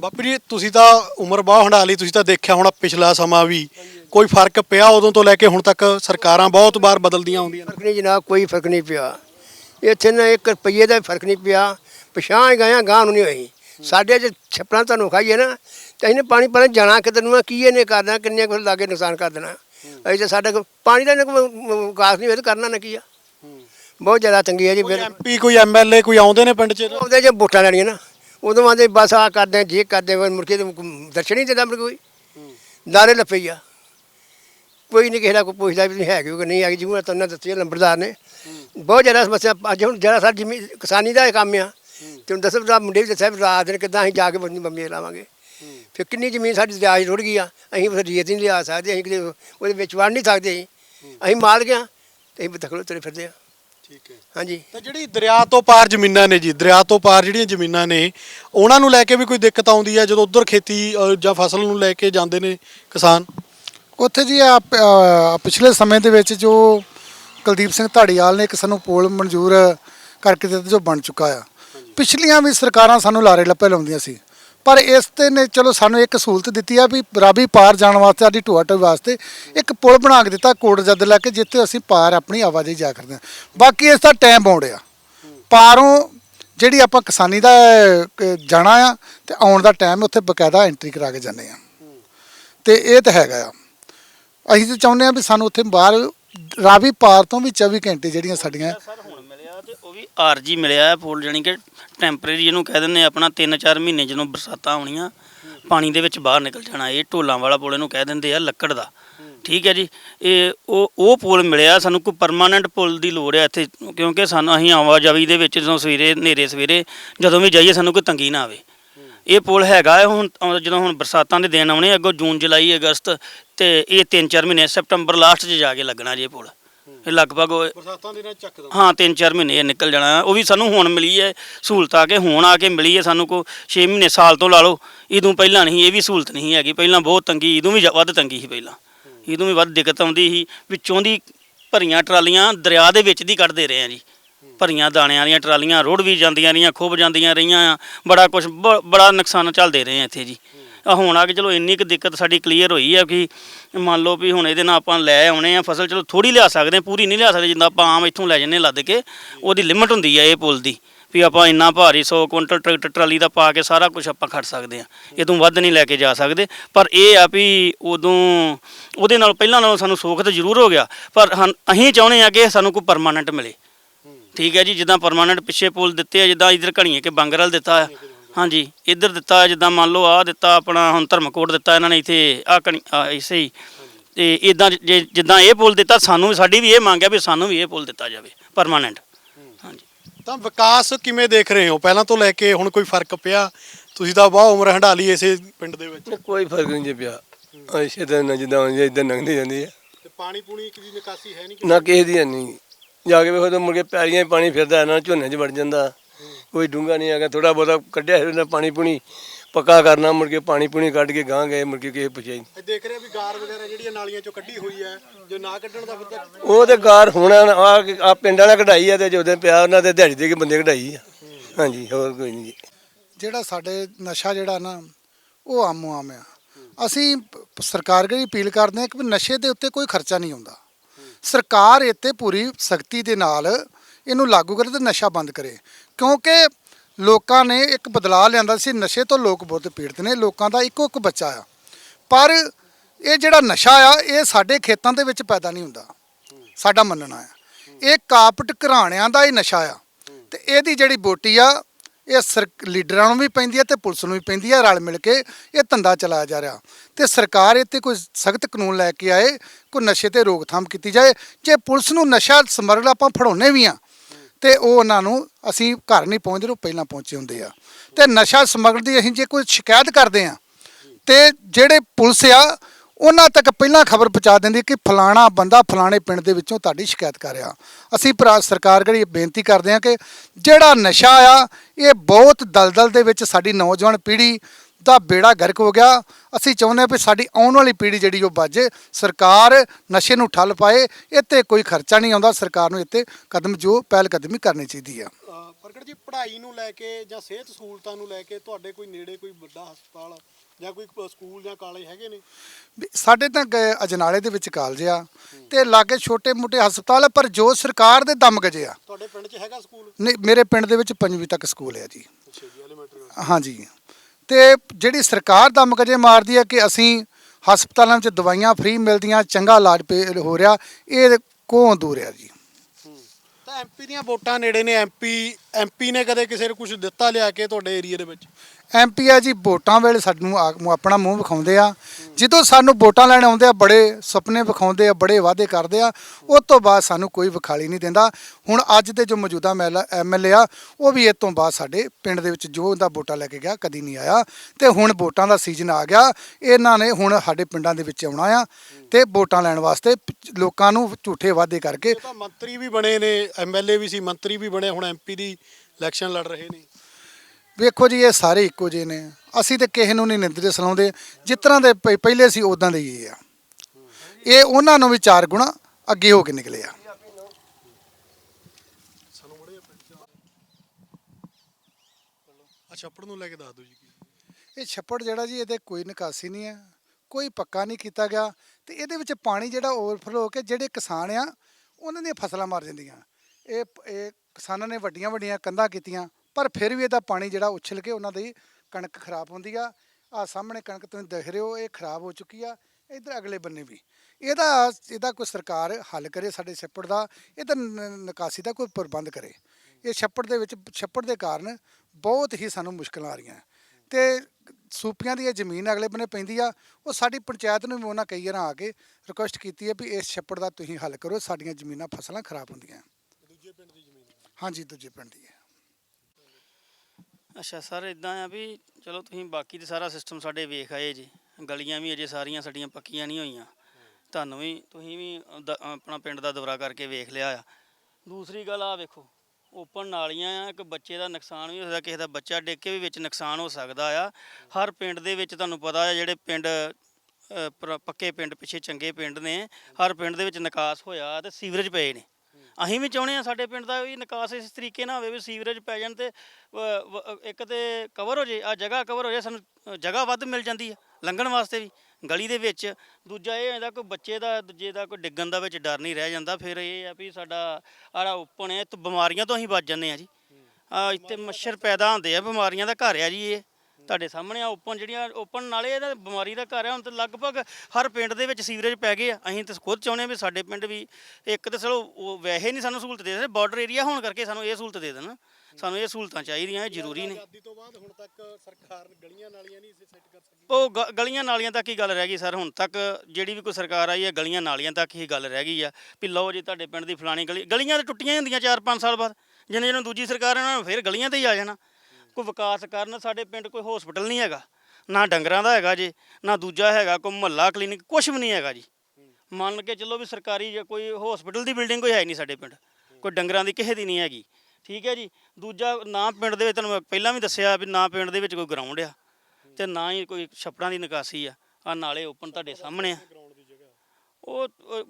ਬਾਪੂ ਜੀ ਤੁਸੀਂ ਤਾਂ ਉਮਰ ਬਾਹ ਹੰਡਾ ਲਈ ਤੁਸੀਂ ਤਾਂ ਦੇਖਿਆ ਹੋਣਾ ਪਿਛਲਾ ਸਮਾਂ ਵੀ ਕੋਈ ਫ਼ਰਕ ਪਿਆ ਉਦੋਂ ਤੋਂ ਲੈ ਕੇ ਹੁਣ ਤੱਕ ਸਰਕਾਰਾਂ ਬਹੁਤ ਵਾਰ ਬਦਲਦੀਆਂ ਆਉਂਦੀਆਂ ਨੇ? ਫ਼ਰਕ ਨਹੀਂ ਜਨਾਬ ਕੋਈ ਫ਼ਰਕ ਨਹੀਂ ਪਿਆ। ਇੱਥੇ ਨਾ 1 ਰੁਪਈਏ ਦਾ ਵੀ ਫ਼ਰਕ ਨਹੀਂ ਪਿਆ। ਪਛਾਣ ਹੀ ਗਏ ਗਾਂ ਨੂੰ ਨਹੀਂ ਹੋਈ। ਸਾਡੇ ਜੇ ਛੱਪੜਾਂ ਤੁਹਾਨੂੰ ਖਾਈਏ ਨਾ ਤੇ ਇਹਨੇ ਪਾਣੀ ਪਾਣੀ ਜਾਣਾ ਕਿਤੇ ਨੂੰ ਆ, ਕੀ ਇਹਨੇ ਕਰਨਾ ਕਿੰਨੇ ਕੁ ਲਾਗੇ ਨੁਕਸਾਨ ਕਰ ਦੇਣਾ। ਅਸੀਂ ਤਾਂ ਸਾਡੇ ਕੋਲ ਪਾਣੀ ਦਾ ਇਹਨੇ ਕੋਈ ਵਿਕਾਸ ਨਹੀਂ ਹੋਇਆ ਤੇ ਕਰਨਾ ਨਾ ਕੀ ਆ? ਬਹੁਤ ਜ਼ਿਆਦਾ ਤੰਗੀ ਹੈ ਜੀ ਫਿਰ ਐਮਪੀ ਕੋਈ ਐਮਐਲਏ ਕੋਈ ਆਉਂਦੇ ਨੇ ਪਿੰਡ 'ਚ? ਉਹਦੇ ਜੇ ਵੋਟਾਂ ਲੈਣੀਆਂ ਨਾ ਉਦੋਂ ਆਂਦੇ ਬਸ ਆ ਕਰਦੇ ਆ, ਜੇ ਕਰਦੇ ਆ, ਮੁੜ ਕੇ ਤੇ ਦਰਸ਼ਨ ਹੀ ਦਿੰਦਾ ਮੁੜ ਕੇ ਕੋਈ। ਦਾਰੇ ਲੱਪੇ ਆ। ਕੋਈ ਨਹੀਂ ਕਿਸੇ ਦਾ ਕੋਈ ਪੁੱਛਦਾ ਵੀ ਹੈ ਕਿ ਨਹੀਂ ਹੈਗੀ ਜਿਵੇਂ ਤੁਹਾਨੂੰ ਦੱਸਿਆ ਲੰਬੜਦਾਰ ਨੇ। ਬਹੁਤ ਜ਼ਿਆਦਾ ਸਮੱਸਿਆ ਅੱਜ ਹੁਣ ਜਿਹੜਾ ਸਾਡੀ ਜ਼ਮੀਨ ਕਿਸਾਨੀ ਦਾ ਇਹ ਕੰਮ ਆ। ਤੇ ਹੁਣ ਦੱਸੋ ਮੁੰਡੇ ਵੀ ਦੱਸਿਆ ਵੀ ਰਾਤ ਦਿਨ ਕਿੱਦਾਂ ਅਸੀਂ ਜਾ ਕੇ ਬੰਦੀ ਬੰਬੀ ਲਾਵਾਂਗੇ। ਫਿਰ ਕਿੰਨੀ ਜ਼ਮੀਨ ਸਾਡੀ ਦਰਿਆ 'ਚ ਰੁੜ ਗਈ ਆ ਅਸੀਂ ਫਿਰ ਰੀਤ ਨਹੀਂ ਲਿਆ ਸਕਦੇ ਅਸੀਂ ਕਿਤੇ ਉਹਦੇ ਵਿੱਚ ਵੜ ਨਹੀਂ ਸਕਦੇ ਅਸੀਂ। ਅਸੀਂ ਮਾਲ ਗਿਆ ਤੇ ਅਸੀਂ ਦਖਲੋ ਤੁਰੇ ਫਿਰਦੇ ਆ। ਠੀਕ ਹੈ। ਹਾਂਜੀ। ਤਾਂ ਜਿਹੜੀ ਦਰਿਆ ਤੋਂ ਪਾਰ ਜ਼ਮੀਨਾਂ ਨੇ ਜੀ ਦਰਿਆ ਤੋਂ ਪਾਰ ਜਿਹੜੀਆਂ ਜ਼ਮੀਨਾਂ ਨੇ ਉਹਨਾਂ ਨੂੰ ਲੈ ਕੇ ਵੀ ਕੋਈ ਦਿੱਕਤ ਆਉਂਦੀ ਹੈ ਜਦੋਂ ਉਧਰ ਖੇਤੀ ਅ, ਜਾਂ ਫਸਲ ਨੂੰ ਲੈ ਕੇ ਜਾਂਦੇ ਨੇ ਕਿਸਾਨ? ਉੱਥੇ ਜੀ ਆ ਪ- ਆ ਪਿਛਲੇ ਸਮੇਂ ਦੇ ਵਿੱਚ ਜੋ ਕੁਲਦੀਪ ਸਿੰਘ ਢਾੜੀਵਾਲ ਨੇ ਇੱਕ ਸਾਨੂੰ ਪੋਲ ਮਨਜ਼ੂਰ ਕਰਕੇ ਦਿੱਤਾ ਜੋ ਬਣ ਚੁੱਕਾ ਆ। ਪਿਛਲੀਆਂ ਵੀ ਸਰਕਾਰਾਂ ਸਾਨੂੰ ਲਾਰੇ ਲੱਪੇ ਲਾਉਂਦੀਆਂ ਸੀ। ਪਰ ਇਸ ਤੇ ਨੇ ਚਲੋ ਸਾਨੂੰ ਇੱਕ ਸਹੂਲਤ ਦਿੱਤੀ ਆ ਵੀ ਰਾਵੀ ਪਾਰ ਜਾਣ ਵਾਸਤੇ ਸਾਡੀ ਢੋਆ ਢੋਏ ਵਾਸਤੇ ਇੱਕ ਪੁਲ ਬਣਾ ਕੇ ਦਿੱਤਾ ਕੋਟ ਜੱਦ ਲੈ ਕੇ ਜਿੱਥੇ ਅਸੀਂ ਪਾਰ ਆਪਣੀ ਆਵਾਜਾਈ ਜਾ ਕਰਦੇ ਹਾਂ। ਬਾਕੀ ਇਸ ਦਾ ਟਾਈਮ ਬਾਉਂਡ ਪਾਰੋਂ ਜਿਹੜੀ ਆਪਾਂ ਕਿਸਾਨੀ ਦਾ ਅ, ਜਾਣਾ ਆ ਤੇ ਆਉਣ ਦਾ ਟਾਈਮ ਉੱਥੇ ਬਕਾਇਦਾ ਐਂਟਰੀ ਕਰਾ ਕੇ ਜਾਂਦੇ ਆ ਤੇ ਇਹ ਤਾਂ ਹੈਗਾ ਆ। ਅਸੀਂ ਤਾਂ ਚਾਹੁੰਦੇ ਆ ਵੀ ਸਾਨੂੰ ਉੱਥੇ ਬਾਹਰ ਰਾਵੀ ਪਾਰ ਤੋਂ ਵੀ 24 ਘੰਟੇ ਜਿਹੜੀਆਂ ਸਾਡੀਆਂ ਸਰ ਹੁਣ ਮਿਲਿਆ ਤੇ ਉਹ ਵੀ ਆਰਜੀ ਮਿਲਿਆ ਹੈ ਪੁਲ ਜਾਨੀ ਕਿ ਟੈਂਪਰੇਰੀ ਜਿਹਨੂੰ ਕਹਿ ਦਿੰਦੇ ਆ, ਆਪਣਾ 3-4 ਮਹੀਨੇ ਜਦੋਂ ਬਰਸਾਤਾਂ ਆਉਣੀਆਂ, ਪਾਣੀ ਦੇ ਵਿੱਚ ਬਾਹਰ ਨਿਕਲ ਜਾਣਾ, ਇਹ ਢੋਲਾਂ ਵਾਲਾ ਪੁਲ ਇਹਨੂੰ ਕਹਿ ਦਿੰਦੇ ਆ, ਲੱਕੜ ਦਾ। ਠੀਕ ਹੈ ਜੀ? ਇਹ ਉਹ ਉਹ ਪੁਲ ਮਿਲਿਆ, ਸਾਨੂੰ ਕੋਈ ਪਰਮਾਨੈਂਟ ਪੁਲ ਦੀ ਲੋੜ ਹੈ ਇੱਥੇ, ਕਿਉਂਕਿ ਸਾਨੂੰ ਅਸੀਂ ਆਵਾਜਾਈ ਦੇ ਵਿੱਚ ਜਦੋਂ ਸਵੇਰੇ, ਹਨੇਰੇ ਸਵੇਰੇ ਜਦੋਂ ਵੀ ਜਾਈਏ, ਸਾਨੂੰ ਕੋਈ ਤੰਗੀ ਨਾ ਆਵੇ। ਇਹ ਪੁਲ ਹੈਗਾ ਹੈ ਹੁਣ ਜਦੋਂ ਹੁਣ ਬਰਸਾਤਾਂ ਦੇ ਦਿਨ ਆਉਣੇ ਅੱਗੋਂ ਜੂਨ, ਜੁਲਾਈ, ਅਗਸਤ ਤੇ ਇਹ 3-4 ਮਹੀਨੇ, ਸਪਟੰਬਰ ਲਾਸਟ 'ਚ ਜਾ ਕੇ ਲੱਗਣਾ ਜੀ ਇਹ ਪੁਲ। ਇਹ ਲਗਭਗ ਉਹ- ਬਰਸਾਤਾਂ ਦੇ ਨਾਲ ਚੱਕਦਾ ਹਾਂ 3-4 ਮਹੀਨੇ ਇਹ ਨਿਕਲ ਜਾਣਾ। ਉਹ ਵੀ ਸਾਨੂੰ ਹੁਣ ਮਿਲੀ ਹੈ ਸਹੂਲਤ ਆ ਕੇ ਹੁਣ ਆ ਕੇ ਮਿਲੀ ਹੈ ਸਾਨੂੰ ਕੋ 6 ਮਹੀਨੇ ਸਾਲ ਤੋਂ ਲਾ ਲਓ ਇਦੋਂ ਪਹਿਲਾਂ ਨਹੀਂ ਇਹ ਵੀ ਸਹੂਲਤ ਨਹੀਂ ਹੈਗੀ। ਪਹਿਲਾਂ ਬਹੁਤ ਤੰਗੀ ਇਦੋਂ ਵੀ ਵੱਧ ਤੰਗੀ ਸੀ ਪਹਿਲਾਂ। ਇਦੋਂ ਵੀ ਵੱਧ ਦਿੱਕਤ ਆਉਂਦੀ ਸੀ। ਵਿੱਚੋਂ ਦੀ ਭਰੀਆਂ ਟਰਾਲੀਆਂ ਦਰਿਆ ਦੇ ਵਿੱਚ ਦੀ ਕੱਢਦੇ ਰਹੇ ਆ ਜੀ। ਭਰੀਆਂ ਦਾਣਿਆਂ ਵਾਲੀਆਂ ਟਰਾਲੀਆਂ ਰੋੜ ਵੀ ਜਾਂਦੀਆਂ ਰਹੀਆਂ ਖੁੱਬ ਜਾਂਦੀਆਂ ਰਹੀਆਂ ਆ। ਬੜਾ ਕੁਝ ਬੜਾ ਨੁਕਸਾਨ ਚੱਲਦੇ ਰਹੇ ਆ ਇੱਥੇ ਜੀ। ਆ ਹੁਣ ਆ ਕੇ ਚਲੋ ਇੰਨੀ ਕੁ ਦਿੱਕਤ ਸਾਡੀ ਕਲੀਅਰ ਹੋਈ ਆ ਕਿ ਮੰਨ ਲਓ ਵੀ ਹੁਣ ਇਹਦੇ ਨਾਲ ਆਪਾਂ ਲੈ ਆਉਣੇ ਆ ਫਸਲ, ਚਲੋ ਥੋੜੀ ਲਿਆ ਸਕਦੇ ਹਾਂ, ਪੂਰੀ ਨਹੀਂ ਲਿਆ ਸਕਦੇ, ਜਿੰਦਾ ਆਪਾਂ ਆਮ ਇੱਥੋਂ ਲੈ ਜੰਨੇ ਲੱਦ ਕੇ, ਉਹਦੀ ਲਿਮਟ ਹੁੰਦੀ ਆ ਇਹ ਪੁੱਲ ਦੀ, ਵੀ ਆਪਾਂ ਇੰਨਾ ਭਾਰੀ 100 ਕੁਇੰਟਲ ਟਰੈਕਟਰ ਟਰਾਲੀ ਦਾ ਪਾ ਕੇ ਸਾਰਾ ਕੁਝ ਆਪਾਂ ਖੜ ਸਕਦੇ ਆ ਇਹ ਤੋਂ ਵੱਧ ਨਹੀਂ ਲੈ ਕੇ ਜਾ ਸਕਦੇ, ਪਰ ਇਹ ਆ ਵੀ ਉਦੋਂ ਉਹਦੇ ਨਾਲ ਪਹਿਲਾਂ ਨਾਲੋਂ ਸਾਨੂੰ ਸੌਖ ਤਾਂ ਜ਼ਰੂਰ ਹੋ ਗਿਆ, ਪਰ ਹਨ- ਅਸੀਂ ਚਾਹੁੰਦੇ ਆ ਕਿ ਸਾਨੂੰ ਕੋਈ ਪਰਮਾਨੈਂਟ ਮਿਲੇ। ਠੀਕ ਹੈ ਜੀ, ਜਿੱਦਾਂ ਪਰਮਾਨੈਂਟ ਪਿੱਛੇ ਪੁਲ ਦਿੱਤੇ ਆ, ਜਿੱਦਾਂ ਇਧਰ ਘਣੀਏ ਕੇ ਬੰਗਰਲ ਦਿੱਤਾ ਆ ਹਾਂਜੀ ਇੱਧਰ ਦਿੱਤਾ ਜਿੱਦਾਂ ਮੰਨ ਲਓ ਆ ਦਿੱਤਾ ਆਪਣਾ ਹੁਣ ਧਰਮਕੋਟ ਦਿੱਤਾ ਇਹਨਾਂ ਨੇ ਇੱਥੇ ਆ ਕਣੀ ਆ ਇਸੇ ਹੀ ਤੇ ਇਦਾਂ ਜੇ ਜਿੱਦਾਂ ਇਹ ਪੁਲ ਦਿੱਤਾ ਸਾਨੂੰ ਸਾਡੀ ਵੀ ਇਹ ਮੰਗ ਹੈ ਵੀ ਸਾਨੂੰ ਵੀ ਇਹ ਪੁਲ ਦਿੱਤਾ ਜਾਵੇ ਪਰਮਾਨੈਂਟ ਹਾਂਜੀ। ਤਾਂ ਵਿਕਾਸ ਕਿਵੇਂ ਦੇਖ ਰਹੇ ਹੋ? ਪਹਿਲਾਂ ਤੋਂ ਲੈ ਕੇ ਹੁਣ ਕੋਈ ਫ਼ਰਕ ਪਿਆ? ਤੁਸੀਂ ਤਾਂ ਬਹੁਤ ਉਮਰ ਹੰਡਾ ਲਈ ਇਸੇ ਪਿੰਡ ਦੇ ਵਿੱਚ। ਕੋਈ ਫ਼ਰਕ ਨਹੀਂ ਜੇ ਪਿਆ। ਐਸੇ ਤਾਂ ਨਾ ਜਿੱਦਾਂ ਹੁੰਦੀ ਇਦਾਂ ਲੰਘਦੀ ਜਾਂਦੀ ਹੈ। ਤੇ ਪਾਣੀ ਪੂਣੀ ਦੀ ਨਿਕਾਸੀ ਹੈ ਨਹੀਂ ਨਾ ਕਿਸੇ ਦੀ ਹੈ ਨਹੀਂ। ਜਾ ਕੇ ਵੇਖੋ ਤਾਂ ਕੇ ਪੈਰੀਆਂ 'ਚ ਪਾਣੀ ਫਿਰਦਾ ਹੈ, ਨਾ ਝੋਨੇ 'ਚ ਵੜ ਜਾਂਦਾ। ਕੋਈ ਡੂੰਗਾ ਨਹੀਂ ਹੈਗਾ ਥੋੜਾ ਬਹੁਤਾ ਕੱਢਿਆ ਸੀ ਉਹਨਾਂ ਪਾਣੀ ਪੂਣੀ ਪੱਕਾ ਕਰਨਾ ਮੁੜ ਕੇ ਪਾਣੀ ਪੂਣੀ ਕੱਢ ਕੇ ਗਾਂ ਗਏ ਮੁੜ ਕੇ ਕਿਸੇ ਪੁੱਛਿਆ ਹੀ। ਨਹੀਂ। ਇਹ ਦੇਖ ਰਹੇ ਆ ਵੀ ਗਾਰ ਵਗੈਰਾ ਜਿਹੜੀਆਂ ਨਾਲੀਆਂ ਚੋਂ ਕੱਢੀ ਹੋਈ ਹੈ ਜੋ ਨਾ ਕੱਢਣ ਦਾ ਫਿਰ ਤਾਂ ਉਹ ਤੇ ਗਾਰ ਹੋਣਾ ਆ ਆ ਪਿੰਡ ਵਾਲਾ ਕਢਾਈ ਆ ਤੇ ਜੋਦੇ ਪਿਆ ਉਹਨਾਂ ਦੇ ਦਿਹਾੜੀ ਦੇ ਕੇ ਬੰਦੇ ਕਢਾਈ ਆ। ਹਾਂਜੀ ਹੋਰ ਕੋਈ ਨਹੀਂ ਜੀ। ਜਿਹੜਾ ਸਾਡੇ ਨਸ਼ਾ ਜਿਹੜਾ ਨਾ ਉਹ ਆਮੋ ਆਮ ਆ। ਅਸੀਂ ਪ- ਸਰਕਾਰ ਕੋਲ ਅਪੀਲ ਕਰਦੇ ਹਾਂ ਕਿ ਵੀ ਨਸ਼ੇ ਦੇ ਉੱਤੇ ਕੋਈ ਖਰਚਾ ਨਹੀਂ ਆਉਂਦਾ ਸਰਕਾਰ ਇੱਥੇ ਪੂਰੀ ਸਖਤੀ ਦੇ ਨਾਲ ਇਹਨੂੰ ਲਾਗੂ ਕਰੇ ਤੇ ਨਸ਼ਾ ਬੰਦ ਕਰੇ। ਕਿਉਂਕਿ ਲੋਕਾਂ ਨੇ ਇੱਕ ਬਦਲਾਅ ਲਿਆਂਦਾ ਸੀ, ਨਸ਼ੇ ਤੋਂ ਲੋਕ ਬਹੁਤ ਪੀੜਤ ਨੇ, ਲੋਕਾਂ ਦਾ ਇੱਕੋ ਇੱਕ ਬੱਚਾ ਆ। ਪਰ ਇਹ ਜਿਹੜਾ ਨਸ਼ਾ ਆ, ਇਹ ਸਾਡੇ ਖੇਤਾਂ ਦੇ ਵਿੱਚ ਪੈਦਾ ਨਹੀਂ ਹੁੰਦਾ। ਸਾਡਾ ਮੰਨਣਾ ਆ। ਇਹ ਕਾਪਟ ਘਰਾਣਿਆਂ ਦਾ ਹੀ ਨਸ਼ਾ ਆ। ਤੇ ਇਹਦੀ ਜਿਹੜੀ ਬੋਟੀ ਆ, ਇਹ ਸਰ, ਲੀਡਰਾਂ ਨੂੰ ਵੀ ਪੈਂਦੀ ਹੈ ਤੇ ਪੁਲਿਸ ਨੂੰ ਵੀ ਪੈਂਦੀ ਹੈ ਰਲ ਮਿਲ ਕੇ ਇਹ ਧੰਦਾ ਚਲਾਇਆ ਜਾ ਰਿਹਾ। ਤੇ ਸਰਕਾਰ ਇੱਥੇ ਕੋਈ ਸਖਤ ਕਾਨੂੰਨ ਲੈ ਕੇ ਆਏ, ਕੋਈ ਨਸ਼ੇ ਤੇ ਰੋਕਥਾਮ ਕੀਤੀ ਜਾਏ। ਜੇ ਪੁਲਿਸ ਨੂੰ ਨਸ਼ਾ ਸਮਗਲ ਆਪਾਂ ਫੜਾਉਨੇ ਵੀ ਆ ਤੇ ਉਹ ਉਹਨਾਂ ਨੂੰ ਅਸੀਂ ਘਰ ਨਹੀਂ ਪਹੁੰਚਦੇ, ਉਹ ਪਹਿਲਾਂ ਪਹੁੰਚੇ ਹੁੰਦੇ ਆ। ਤੇ ਨਸ਼ਾ ਸਮਗਲ ਦੀ ਅਸੀਂ ਜੇ ਕੋਈ ਸ਼ਿਕਾਇਤ ਕਰਦੇ ਆ, ਤੇ ਜਿਹੜੇ ਪੁਲਿਸ ਆ, ਉਹਨਾਂ ਤੱਕ ਪਹਿਲਾਂ ਖਬਰ ਪਹੁੰਚਾ ਦਿੰਦੀ ਕਿ ਫਲਾਣਾ ਬੰਦਾ ਫਲਾਣੇ ਪਿੰਡ ਦੇ ਵਿੱਚੋਂ ਤੁਹਾਡੀ ਸ਼ਿਕਾਇਤ ਕਰ ਰਿਹਾ। ਅਸੀਂ ਭਰਾ ਸਰਕਾਰ ਕੋਲ ਬੇਨਤੀ ਕਰਦੇ ਹਾਂ ਕਿ ਜਿਹੜਾ ਨਸ਼ਾ ਆ, ਇਹ ਬਹੁਤ ਦਲਦਲ ਦੇ ਵਿੱਚ ਸਾਡੀ ਨੌਜਵਾਨ ਪੀੜ੍ਹੀ ਦਾ ਬੇੜਾ ਗਰਕ ਹੋ ਗਿਆ। ਅਸੀਂ ਚਾਹੁੰਦੇ ਹਾਂ ਵੀ ਸਾਡੀ ਆਉਣ ਵਾਲੀ ਪੀੜ੍ਹੀ ਜਿਹੜੀ ਉਹ ਬਾਜੇ ਸਰਕਾਰ ਨਸ਼ੇ ਨੂੰ ਠੱਲ ਪਾਏ ਤੇ ਕੋਈ ਖਰਚਾ ਨਹੀਂ ਆਉਂਦਾ। ਸਰਕਾਰ ਨੂੰ ਇੱਥੇ ਕਦਮ ਜੋ ਪਹਿਲ ਕਦਮੀ ਕਰਨੀ ਚਾਹੀਦੀ ਆ। ਪ੍ਰਗਟ ਜੀ ਪੜ੍ਹਾਈ ਨੂੰ ਲੈ ਕੇ ਜਾਂ ਸਿਹਤ ਸਹੂਲਤਾਂ ਨੂੰ ਲੈ ਕੇ ਤੁਹਾਡੇ ਕੋਈ ਨੇੜੇ ਕੋਈ ਵੱਡਾ ਹਸਪਤਾਲ ਜਾਂ ਕੋਈ ਸਕੂਲ ਜਾਂ ਕਾਲਜ ਹੈਗੇ ਨੇ? ਸਾਡੇ ਤਾਂ ਅਜਨਾਲੇ ਦੇ ਵਿੱਚ ਕਾਲਜ ਆ ਤੇ ਲਾਗੇ ਛੋਟੇ-ਮੋਟੇ ਹਸਪਤਾਲ ਆ ਪਰ ਜੋ ਸਰਕਾਰ ਦੇ ਦਮ ਗਜੇ ਆ। ਤੁਹਾਡੇ ਪਿੰਡ 'ਚ ਹੈਗਾ ਸਕੂਲ? ਨਹੀਂ ਮੇਰੇ ਪਿੰਡ ਦੇ ਵਿੱਚ ਪੰਜਵੀਂ ਤੱਕ ਸਕੂਲ ਹੈ ਜੀ। ਅੱਛਾ ਜੀ ਐਲੀਮੈਂਟਰੀ ਹਾਂਜੀ। ਤੇ ਜਿਹੜੀ ਸਰਕਾਰ ਦਮ ਗਜੇ ਮਾਰਦੀ ਹੈ ਕਿ ਅਸੀਂ ਹਸਪਤਾਲਾਂ ਵਿੱਚ ਦਵਾਈਆਂ ਫ੍ਰੀ ਮਿਲਦੀਆਂ, ਚੰਗਾ ਇਲਾਜ ਪੇ- ਹੋ ਰਿਹਾ, ਇਹ ਕੋਹ ਦੂਰ ਆ ਜੀ। ਤਾਂ ਐਮਪੀ ਦੀਆਂ ਵੋਟਾਂ ਨੇੜੇ ਨੇ ਐਮਪੀ ਐਮਪੀ ਨੇ ਕਦੇ ਕਿਸੇ ਨੂੰ ਕੁਝ ਦਿੱਤਾ ਲਿਆ ਕੇ ਤੁਹਾਡੇ ਏਰੀਆ ਦੇ ਵਿੱਚ? ਐਮਪੀ ਆ ਜੀ ਵੋਟਾਂ ਵੇਲੇ ਸਾਨੂੰ ਆ- ਆਪਣਾ ਮੂੰਹ ਵਿਖਾਉਂਦੇ ਆ। ਜਦੋਂ ਸਾਨੂੰ ਵੋਟਾਂ ਲੈਣ ਆਉਂਦੇ ਆ ਬੜੇ ਸੁਪਨੇ ਵਿਖਾਉਂਦੇ ਆ ਬੜੇ ਵਾਅਦੇ ਕਰਦੇ ਆ ਉਸ ਤੋਂ ਬਾਅਦ ਸਾਨੂੰ ਕੋਈ ਵਿਖਾਲੀ ਨਹੀਂ ਦਿੰਦਾ। ਹੁਣ ਅੱਜ ਦੇ ਜੋ ਮੌਜੂਦਾ ਐਮਐਲਏ ਆ ਉਹ ਵੀ ਇਸ ਤੋਂ ਬਾਅਦ ਸਾਡੇ ਪਿੰਡ ਦੇ ਵਿੱਚ ਜੋ ਉਹਦਾ ਵੋਟਾਂ ਲੈ ਕੇ ਗਿਆ ਕਦੀ ਨਹੀਂ ਆਇਆ। ਤੇ ਹੁਣ ਵੋਟਾਂ ਦਾ ਸੀਜ਼ਨ ਆ ਗਿਆ। ਇਹਨਾਂ ਨੇ ਹੁਣ ਸਾਡੇ ਪਿੰਡਾਂ ਦੇ ਵਿੱਚ ਆਉਣਾ ਆ ਤੇ ਵੋਟਾਂ ਲੈਣ ਵਾਸਤੇ ਪ- ਲੋਕਾਂ ਨੂੰ ਝੂਠੇ ਵਾਅਦੇ ਕਰਕੇ ਇਹ ਤਾਂ ਮੰਤਰੀ ਵੀ ਬਣੇ ਨੇ ਐਮਐਲਏ ਵੀ ਸੀ ਮੰਤਰੀ ਵੀ ਬਣੇ ਹੁਣ ਐਮਪੀ ਦੀ ਇਲੈਕਸ਼ਨ ਲੜ ਰਹੇ ਨੇ। ਵੇਖੋ ਜੀ ਇਹ ਸਾਰੇ ਇੱਕੋ ਜਿਹੇ ਨੇ। ਅਸੀਂ ਤੇ ਕਿਸੇ ਨੂੰ ਨਹੀਂ ਨਿੰਦਦੇ ਸਲਾਉਂਦੇ ਜਿਸ ਤਰ੍ਹਾਂ ਦੇ ਪ- ਪਹਿਲੇ ਸੀ ਉਦਾਂ ਦੇ ਹੀ ਆ। ਇਹ ਉਹਨਾਂ ਨੂੰ ਵੀ ਚਾਰ ਗੁਣਾ ਅੱਗੇ ਹੋ ਕੇ ਨਿਕਲੇ ਆ। ਆ ਛੱਪੜ ਨੂੰ ਲੈ ਕੇ ਦੱਸ ਦਿਓ ਜੀ। ਇਹ ਛੱਪੜ ਜਿਹੜਾ ਜੀ ਇਹਦੇ ਕੋਈ ਨਿਕਾਸੀ ਨਹੀਂ ਹੈ ਕੋਈ ਪੱਕਾ ਨਹੀਂ ਕੀਤਾ ਗਿਆ। ਤੇ ਇਹਦੇ ਵਿੱਚ ਪਾਣੀ ਜਿਹੜਾ ਓਵਰਫਲੋ ਹੋ ਕੇ ਜਿਹੜੇ ਕਿਸਾਨ ਆ ਉਹਨਾਂ ਦੀਆਂ ਫਸਲਾਂ ਮਰ ਜਾਂਦੀਆਂ। ਇਹ ਇਹ ਕਿਸਾਨਾਂ ਨੇ ਵੱਡੀਆਂ ਵੱਡੀਆਂ ਕੰਧਾਂ ਕੀਤੀਆਂ, ਪਰ ਫਿਰ ਵੀ ਇਹਦਾ ਪਾਣੀ ਜਿਹੜਾ ਉਛਲ ਕੇ ਉਹਨਾਂ ਦੀ ਕਣਕ ਖਰਾਬ ਹੁੰਦੀ ਆ। ਆ ਸਾਹਮਣੇ ਕਣਕ ਤੁਸੀਂ ਦੇਖ ਰਹੇ ਹੋ, ਇਹ ਖਰਾਬ ਹੋ ਚੁੱਕੀ ਆ। ਇਧਰ ਅਗਲੇ ਬੰਨੇ ਵੀ। ਇਹਦਾ ਇਹਦਾ ਕੋਈ ਸਰਕਾਰ ਹੱਲ ਕਰੇ ਸਾਡੇ ਛੱਪੜ ਦਾ ਇਹਦਾ ਨ- ਨਿਕਾਸੀ ਦਾ ਕੋਈ ਪ੍ਰਬੰਧ ਕਰੇ। ਇਹ ਛੱਪੜ ਦੇ ਵਿੱਚ, ਛੱਪੜ ਦੇ ਕਾਰਨ ਬਹੁਤ ਹੀ ਸਾਨੂੰ ਮੁਸ਼ਕਲਾਂ ਆ ਰਹੀਆਂ। ਤੇ ਸੂਪੀਆਂ ਦੀ ਇਹ ਜ਼ਮੀਨ ਅਗਲੇ ਬੰਨੇ ਪੈਂਦੀ ਆ, ਉਹ ਸਾਡੀ ਪੰਚਾਇਤ ਨੂੰ ਵੀ ਉਹਨਾਂ ਕਈ ਵਾਰ ਆ ਕੇ ਰਿਕੁਐਸਟ ਕੀਤੀ ਹੈ ਵੀ ਇਸ ਛੱਪੜ ਦਾ ਤੁਸੀਂ ਹੱਲ ਕਰੋ, ਸਾਡੀਆਂ ਜ਼ਮੀਨਾਂ, ਫਸਲਾਂ ਖਰਾਬ ਹੁੰਦੀਆਂ। ਹਾਂਜੀ ਦੂਜੇ ਪਿੰਡ ਦੀ ਹੈ। ਅੱਛਾ ਸਰ ਇਦਾਂ ਆ ਵੀ ਚਲੋ ਤੁਸੀਂ ਬਾਕੀ ਤੇ ਸਾਰਾ ਸਿਸਟਮ ਸਾਡੇ ਵੇਖ ਆਏ ਜੀ। ਗਲੀਆਂ ਵੀ ਅਜੇ ਸਾਰੀਆਂ ਸਾਡੀਆਂ ਪੱਕੀਆਂ ਨਹੀਂ ਹੋਈਆਂ। ਤੁਹਾਨੂੰ ਵੀ ਤੁਸੀਂ ਵੀ ਦ- ਆਪਣਾ ਪਿੰਡ ਦਾ ਦੌਰਾ ਕਰਕੇ ਵੇਖ ਲਿਆ ਆ। ਦੂਸਰੀ ਗੱਲ ਆ ਵੇਖੋ ਓਪਨ ਨਾਲੀਆਂ ਆ ਇੱਕ ਬੱਚੇ ਦਾ ਨੁਕਸਾਨ ਵੀ ਹੋ ਸਕਦਾ ਕਿਸੇ ਦਾ ਬੱਚਾ ਡਿੱਗ ਕੇ ਵੀ ਵਿੱਚ ਨੁਕਸਾਨ ਹੋ ਸਕਦਾ ਆ। ਹਰ ਪਿੰਡ ਦੇ ਵਿੱਚ ਤੁਹਾਨੂੰ ਪਤਾ ਆ ਜਿਹੜੇ ਪਿੰਡ ਅ, ਪਰ- ਪੱਕੇ ਪਿੰਡ ਪਿੱਛੇ ਚੰਗੇ ਪਿੰਡ ਨੇ ਹਰ ਪਿੰਡ ਦੇ ਵਿੱਚ ਨਿਕਾਸ ਹੋਇਆ ਤੇ ਸੀਵਰੇਜ ਪਏ ਨੇ। ਅਸੀਂ ਵੀ ਚਾਹੁੰਦੇ ਆ ਸਾਡੇ ਪਿੰਡ ਦਾ ਵੀ ਨਿਕਾਸ ਇਸ ਤਰੀਕੇ ਨਾਲ ਹੋਵੇ ਵੀ ਸੀਵਰੇਜ ਪੈ ਜਾਣ ਤੇ ਵ- ਵ- ਇੱਕ ਤੇ ਕਵਰ ਹੋ ਜੇ ਆ ਜਗ੍ਹਾ ਕਵਰ ਹੋ ਜੇ ਸਾਨੂੰ ਅ, ਜਗ੍ਹਾ ਵੱਧ ਮਿਲ ਜਾਂਦੀ ਆ ਲੰਘਣ ਵਾਸਤੇ ਵੀ ਗਲੀ ਦੇ ਵਿੱਚ। ਦੂਜਾ ਇਹ ਹੁੰਦਾ ਕੋਈ ਬੱਚੇ ਦਾ ਦੂਜੇ ਦਾ ਕੋਈ ਡਿੱਗਣ ਦਾ ਵਿੱਚ ਡਰ ਨਹੀਂ ਰਹਿ ਜਾਂਦਾ ਫਿਰ ਇਹ ਆ ਵੀ ਸਾਡਾ ਆੜਾ ਓਪਨ ਹੈ ਤੇ ਬਿਮਾਰੀਆਂ ਤੋਂ ਅਸੀਂ ਬਚ ਜਾਂਦੇ ਆ ਜੀ। ਆ ਇੱਥੇ ਮੱਛਰ ਪੈਦਾ ਹੁੰਦੇ ਆ ਬਿਮਾਰੀਆਂ ਦਾ ਘਰ ਆ ਜੀ ਇਹ। ਤੁਹਾਡੇ ਸਾਹਮਣੇ ਆ ਓਪਨ ਜਿਹੜੀਆਂ ਓਪਨ ਨਾਲੇ ਇਹਦਾ ਬਿਮਾਰੀ ਦਾ ਘਰ ਆ ਹੁਣ ਤੇ ਲਗਭਗ ਹਰ ਪਿੰਡ ਦੇ ਵਿੱਚ ਸੀਵਰੇਜ ਪੈ ਗਏ ਆ। ਅਸੀਂ ਤਾਂ ਖੁਦ ਚਾਹੁੰਦੇ ਆ ਵੀ ਸਾਡੇ ਪਿੰਡ ਵੀ ਇੱਕ ਤਾਂ ਚਲੋ ਉਹ ਵੈਸੇ ਨਹੀਂ ਸਾਨੂੰ ਸਹੂਲਤ ਦੇ ਸਕਦੇ ਬਾਰਡਰ ਏਰੀਆ ਹੋਣ ਕਰਕੇ ਸਾਨੂੰ ਇਹ ਸਹੂਲਤ ਦੇ ਦੇਣ। ਸਾਨੂੰ ਇਹ ਸਹੂਲਤਾਂ ਚਾਹੀਦੀਆਂ ਇਹ ਜ਼ਰੂਰੀ ਨੇ ਆਜ਼ਾਦੀ ਤੋਂ ਬਾਅਦ ਹੁਣ ਤੱਕ ਸਰਕਾਰ ਗਲੀਆਂ ਨਾਲੀਆਂ ਨਹੀਂ ਸੈੱਟ ਕਰ ਸਕੀ। ਉਹ ਗ- ਗਲੀਆਂ ਨਾਲੀਆਂ ਤੱਕ ਹੀ ਗੱਲ ਰਹਿ ਗਈ ਸਰ ਹੁਣ ਤੱਕ ਜਿਹੜੀ ਵੀ ਕੋਈ ਸਰਕਾਰ ਆਈ ਹੈ ਗਲੀਆਂ ਨਾਲੀਆਂ ਤੱਕ ਹੀ ਗੱਲ ਰਹਿ ਗਈ ਆ ਵੀ ਲਓ ਜੀ ਤੁਹਾਡੇ ਪਿੰਡ ਦੀ ਫਲਾਣੀ ਗਲੀ ਗਲੀਆਂ ਤੇ ਟੁੱਟੀਆਂ ਹੀ ਹੁੰਦੀਆਂ 4-5 ਸਾਲ ਬਾਅਦ। ਜਿਹਨੇ ਜਿਹਨੂੰ ਦੂਜੀ ਸਰਕਾਰ ਨੂੰ ਫਿਰ ਗਲੀਆਂ ਤੇ ਹੀ ਆ ਜਾਣਾ। ਕੋਈ ਵਿਕਾਸ ਕਰਨ, ਸਾਡੇ ਪਿੰਡ ਕੋਈ ਹਸਪੀਟਲ ਨਹੀਂ ਹੈਗਾ। ਨਾ ਡੰਗਰਾਂ ਦਾ ਹੈਗਾ ਜੀ, ਨਾ ਦੂਜਾ ਹੈਗਾ ਕੋਈ ਮਹੱਲਾ ਕਲੀਨਿਕ ਕੁਝ ਵੀ ਨਹੀਂ ਹੈਗਾ ਜੀ। ਮੰਨ ਕੇ ਚੱਲੋ ਵੀ ਸਰਕਾਰੀ ਜਾਂ ਕੋਈ ਹਸਪੀਟਲ ਦੀ ਬਿਲਡਿੰਗ ਕੋਈ ਹੈ ਨਹੀਂ ਸਾਡੇ ਪਿੰਡ। ਕੋਈ ਡੰਗਰਾਂ ਦੀ ਕਿਸੇ ਦੀ ਨਹੀਂ ਹੈਗੀ। ਠੀਕ ਹੈ ਜੀ, ਦੂਜਾ ਨਾ ਪਿੰਡ ਦੇ ਵਿੱਚ ਤੁਹਾਨੂੰ ਮੈਂ ਪਹਿਲਾਂ ਵੀ ਦੱਸਿਆ ਵੀ ਨਾ ਪਿੰਡ ਦੇ ਵਿੱਚ ਕੋਈ ਗਰਾਊਂਡ ਆ ਤੇ ਨਾ ਹੀ ਕੋਈ ਛੱਪੜਾਂ ਦੀ ਨਿਕਾਸੀ ਆ। ਆ ਨਾਲੇ ਓਪਨ ਤੁਹਾਡੇ ਸਾਹਮਣੇ ਆ। ਉਹ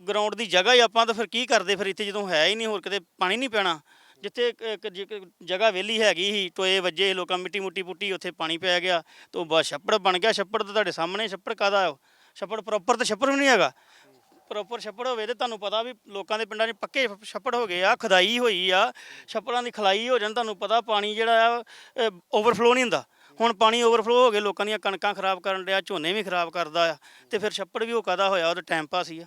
ਗਰਾਊਂਡ ਦੀ ਜਗ੍ਹਾ ਹੀ ਆਪਾਂ ਤਾਂ ਫਿਰ ਕੀ ਕਰਦੇ ਫਿਰ ਇੱਥੇ ਜਦੋਂ ਹੈ ਹੀ ਨਹੀਂ ਹੋਰ ਕਿਤੇ, ਪਾਣੀ ਨਹੀਂ ਪੈਣਾ। ਜਿੱਥੇ ਇੱਕ- ਇੱਕ ਜ- ਜਗ੍ਹਾ ਵਿਹਲੀ ਹੈਗੀ ਸੀ ਟੋਏ ਵੱਜੇ ਸੀ, ਲੋਕਾਂ ਮਿੱਟੀ ਮੁੱਟੀ ਪੁੱਟੀ ਉੱਥੇ ਪਾਣੀ ਪੈ ਗਿਆ ਤੋਂ ਬਸ ਛੱਪੜ ਬਣ ਗਿਆ ਛੱਪੜ ਤਾਂ ਤੁਹਾਡੇ ਸਾਹਮਣੇ ਛੱਪੜ ਕਾਦਾ ਛੱਪੜ ਪ੍ਰੋਪਰ ਤਾਂ ਛੱਪੜ ਵੀ ਨਹੀਂ ਹੈਗਾ। ਪ੍ਰੋਪਰ ਛੱਪੜ ਹੋਵੇ ਤੇ ਤੁਹਾਨੂੰ ਪਤਾ ਵੀ ਲੋਕਾਂ ਦੇ ਪਿੰਡਾਂ 'ਚ ਪੱਕੇ ਛੱਪੜ ਹੋ ਗਏ ਆ ਖਦਾਈ ਹੋਈ ਆ ਛੱਪੜਾਂ ਦੀ ਖਲਾਈ ਹੋ ਜਾਣ ਤੁਹਾਨੂੰ ਪਤਾ ਪਾਣੀ ਜਿਹੜਾ ਆ ਓਵਰਫਲੋ ਨਹੀਂ ਹੁੰਦਾ। ਹੁਣ ਪਾਣੀ ਓਵਰਫਲੋ ਹੋ ਗਏ ਲੋਕਾਂ ਦੀਆਂ ਕਣਕਾਂ ਖਰਾਬ ਕਰਨ ਡਿਆ ਝੋਨੇ ਵੀ ਖਰਾਬ ਕਰਦਾ ਆ ਤੇ ਫਿਰ ਛੱਪੜ ਵੀ ਉਹ ਕਾਦਾ ਹੋਇਆ ਉਹਦਾ ਟਾਈਮ ਪਾਸ ਹੀ ਆ।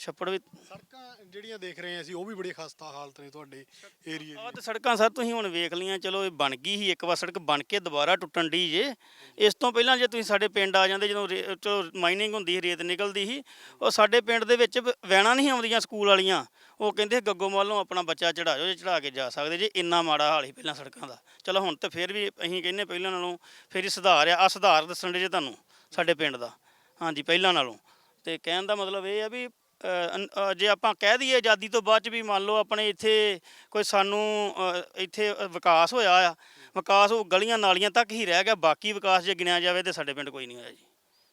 ਛੱਪੜ ਵੀ ਸੜਕਾਂ ਜਿਹੜੀਆਂ ਦੇਖ ਰਹੇ ਹਾਂ ਅਸੀਂ ਉਹ ਵੀ ਬੜੀ ਖਸਤਾ ਹਾਲਤ ਨੇ ਤੁਹਾਡੇ ਏਰੀਏ ਆਹ ਤੇ ਸੜਕਾਂ ਸਰ ਤੁਸੀਂ ਹੁਣ ਵੇਖ ਲਈਆਂ ਚਲੋ ਇਹ ਬਣ ਗਈ ਸੀ ਇੱਕ ਵਾਰ ਸੜਕ ਬਣ ਕੇ ਦੁਬਾਰਾ ਟੁੱਟਣ ਦੀ ਜੇ। ਇਸ ਤੋਂ ਪਹਿਲਾਂ ਜੇ ਤੁਸੀਂ ਸਾਡੇ ਪਿੰਡ ਆ ਜਾਂਦੇ ਜਦੋਂ ਰੇ- ਚਲੋ ਮਾਈਨਿੰਗ ਹੁੰਦੀ ਸੀ ਰੇਤ ਨਿਕਲਦੀ ਸੀ ਉਹ ਸਾਡੇ ਪਿੰਡ ਦੇ ਵਿੱਚ ਵ- ਵੈਨਾਂ ਨਹੀਂ ਆਉਂਦੀਆਂ ਸਕੂਲ ਵਾਲੀਆਂ। ਉਹ ਕਹਿੰਦੇ ਗੱਗੋ ਵੱਲੋਂ ਆਪਣਾ ਬੱਚਾ ਚੜਾ ਜਾਓ ਜੇ ਚੜਾ ਕੇ ਜਾ ਸਕਦੇ ਜੇ ਇੰਨਾ ਮਾੜਾ ਹਾਲ ਸੀ ਪਹਿਲਾਂ ਸੜਕਾਂ ਦਾ। ਚਲੋ ਹੁਣ ਤੇ ਫਿਰ ਵੀ ਅਸੀਂ ਕਹਿੰਨੇ ਪਹਿਲਾਂ ਨਾਲੋਂ ਫਿਰ ਹੀ ਸੁਧਾਰ ਆ ਆ ਸੁਧਾਰ ਦੱਸਣ ਦੇ ਜੇ ਤੁਹਾਨੂੰ ਸਾਡੇ ਪਿੰਡ ਦਾ। ਹਾਂਜੀ ਪਹਿਲਾਂ ਨਾਲੋਂ। ਤੇ ਕਹਿਣ ਦਾ ਮਤਲਬ ਇਹ ਆ ਵੀ ਜੇ ਆਪਾਂ ਕਹਿ ਦਈਏ ਆਜ਼ਾਦੀ ਤੋਂ ਬਾਅਦ ਚ ਵੀ ਮੰਨ ਲਓ ਆਪਣੇ ਇੱਥੇ ਕੋਈ ਸਾਨੂੰ ਇੱਥੇ ਵਿਕਾਸ ਹੋਇਆ ਆ, ਵਿਕਾਸ ਉਹ ਗਲੀਆਂ ਨਾਲੀਆਂ ਤੱਕ ਹੀ ਰਹਿ ਗਿਆ, ਬਾਕੀ ਵਿਕਾਸ ਜੇ ਗਿਣਿਆ ਜਾਵੇ ਤੇ ਸਾਡੇ ਪਿੰਡ ਕੋਈ ਨਹੀਂ ਹੋਇਆ ਜੀ।